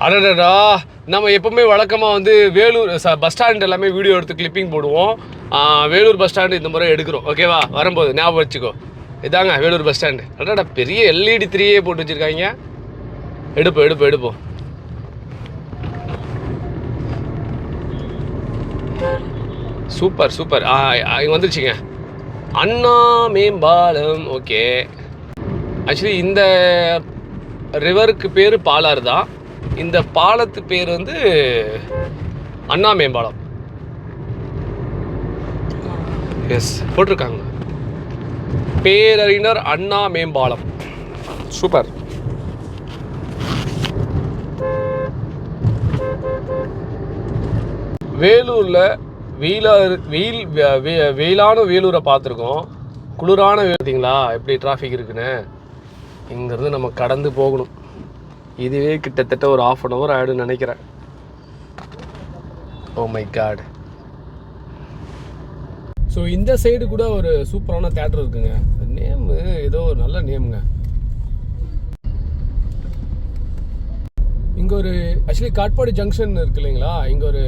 아라라라. நம்ம எப்பவுமே வழக்கமாக வந்து வேலூர் பஸ் ஸ்டாண்ட் எல்லாமே வீடியோ எடுத்து கிளிப்பிங் போடுவோம். வேலூர் பஸ் ஸ்டாண்டு இந்த முறை எடுக்கிறோம். ஓகேவா வரும்போது ஞாபகம் வச்சுக்கோ. இதாங்க வேலூர் பஸ் ஸ்டாண்டு அடாடா பெரிய எல்இடி த்ரீயே போட்டு வச்சுருக்காங்க. எடுப்போம் எடுப்போம் எடுப்போம். Super super. ஆ வந்துருச்சுங்க. அண்ணா மேம்பாலம். ஓகே ஆக்சுவலி இந்த ரிவருக்கு பேர் பாலாறு தான். இந்த பாலத்து பேர் வந்து அண்ணா மேம்பாலம் எஸ் போட்டிருக்காங்க. பேரறிஞர் அண்ணா மேம்பாலம் சூப்பர் வேலூரில் வெயிலாக வெயில் வெயிலான வேலூரை பார்த்துருக்கோம். குளிரான வே- பார்த்தீங்களா எப்படி டிராஃபிக் இருக்குன்னு? இங்கேருந்து நம்ம கடந்து போகணும். இதுவே கிட்டத்தட்ட ஒரு ஆஃப் அன் ஹவர் ஆகிடும்னு நினைக்கிறேன். ஓ மை காட் ஸோ இந்த சைடு கூட ஒரு சூப்பரான தேட்டர் இருக்குங்க. நேமு ஏதோ ஒரு நல்ல நேமுங்க இங்கே ஒரு ஆக்சுவலி காட்பாடி ஜங்ஷன் இருக்கு இல்லைங்களா? இங்கே ஒரு